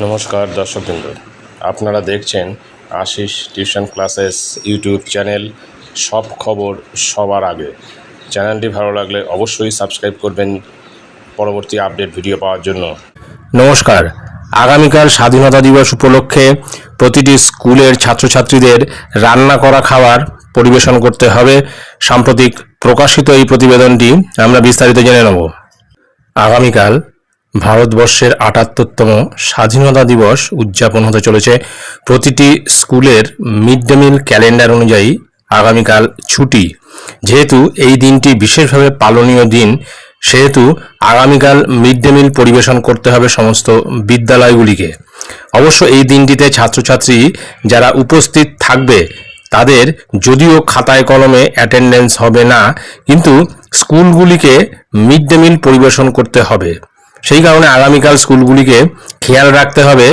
নমস্কার দর্শকবৃন্দ। আপনারা দেখছেন Ashis tuition classes YouTube channel. সব খবর সবার আগে। চ্যানেলটি ভালো লাগলে অবশ্যই সাবস্ক্রাইব করবেন পরবর্তী আপডেট ভিডিও পাওয়ার জন্য। নমস্কার। আগামীকাল স্বাধীনতা দিবস উপলক্ষে প্রতিটি স্কুলের ছাত্রছাত্রীদের রান্না করা খাবার পরিবেশন করতে হবে। সাম্প্রতিক প্রকাশিত এই প্রতিবেদনটি আমরা বিস্তারিত জেনে নেব। আগামীকাল ভারতবর্ষের আটাত্তরতম স্বাধীনতা দিবস উদযাপন হতে চলেছে। প্রতিটি স্কুলের মিড ডে মিল ক্যালেন্ডার অনুযায়ী আগামীকাল ছুটি। যেহেতু এই দিনটি বিশেষভাবে পালনীয় দিন, সেহেতু আগামীকাল মিড ডে মিল পরিবেশন করতে হবে সমস্ত বিদ্যালয়গুলিকে। অবশ্য এই দিনটিতে ছাত্রছাত্রী যারা উপস্থিত থাকবে, তাদের যদিও খাতায় কলমে অ্যাটেন্ডেন্স হবে না, কিন্তু স্কুলগুলিকে মিড ডে মিল পরিবেশন করতে হবে। সেই কারণে আগামীকাল স্কুলগুলিকে খেয়াল রাখতে হবে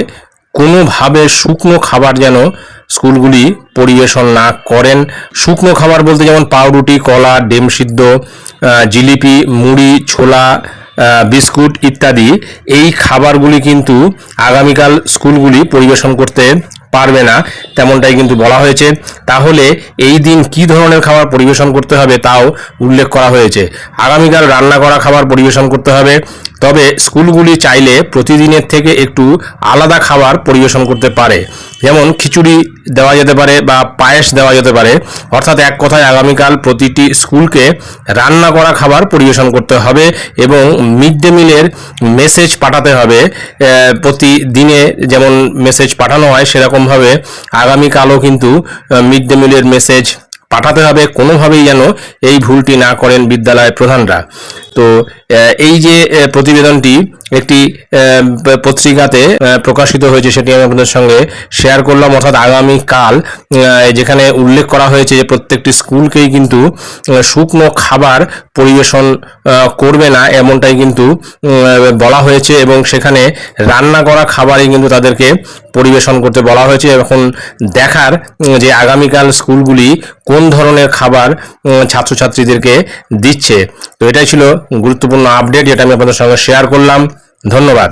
কোনোভাবে শুকনো খাবার যেন স্কুলগুলি পরিবেশন না করেন। শুকনো খাবার বলতে যেমন পাউরুটি, কলা, ডিম সিদ্ধ জিলিপি, মুড়ি, ছোলা বিস্কুট ইত্যাদি এই খাবারগুলি কিন্তু আগামীকাল স্কুলগুলি পরিবেশন করতে পারবে না, তেমনটাই কিন্তু বলা হয়েছে। তাহলে এই দিন কি ধরনের খাবার পরিবেশন করতে হবে তাও উল্লেখ করা হয়েছে। আগামীকাল রান্না করা খাবার পরিবেশন করতে হবে। তবে স্কুলগুলি চাইলে প্রতিদিনের থেকে একটু আলাদা খাবার পরিবেশন করতে পারে। যেমন খিচুড়ি দেওয়া যেতে পারে বা পায়েস দেওয়া যেতে পারে। অর্থাৎ এক কথায় আগামীকাল প্রতিটি স্কুলকে রান্না করা খাবার পরিবেশন করতে হবে এবং মিড ডে মিলের মেসেজ পাঠাতে হবে। প্রতিদিনে যেমন মেসেজ পাঠানো হয় সেরকমভাবে আগামীকালও কিন্তু মিড ডে মিলের মেসেজ পাঠাতে হবে। কোনোভাবেই যেন এই ভুলটি না করেন বিদ্যালয় প্রধানরা। তো এই যে প্রতিবেদনটি একটি পত্রিকাতে প্রকাশিত হয়েছে সেটি আমি আপনাদের সঙ্গে শেয়ার করলাম। অর্থাৎ আগামীকাল যেখানে উল্লেখ করা হয়েছে যে প্রত্যেকটি স্কুলকেই কিন্তু শুকনো খাবার পরিবেশন করবে না এমনটাই কিন্তু বলা হয়েছে এবং সেখানে রান্না করা খাবারই কিন্তু তাদেরকে পরিবেশন করতে বলা হয়েছে। এখন দেখার যে আগামীকাল স্কুলগুলি কোন ধরনের খাবার ছাত্রছাত্রীদেরকে দিচ্ছে। তো এটাই ছিল গুরুত্বপূর্ণ আপডেট যেটা আমি আপনাদের সঙ্গে শেয়ার করলাম। ধন্যবাদ।